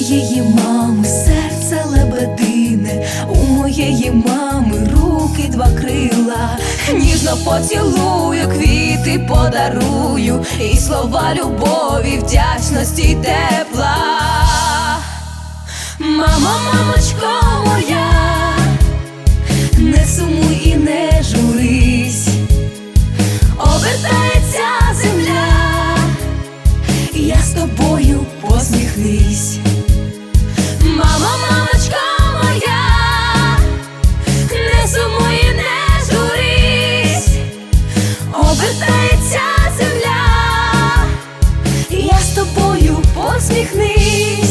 моєї мами серце лебедине, у моєї мами руки два крила, ніжно поцілую, квіти подарую, і слова любові, вдячності й тепла. Мамо, мамочко моя, не сумуй і не журись, обертається земля, я з тобою посміхнись. з тобою посміхнись.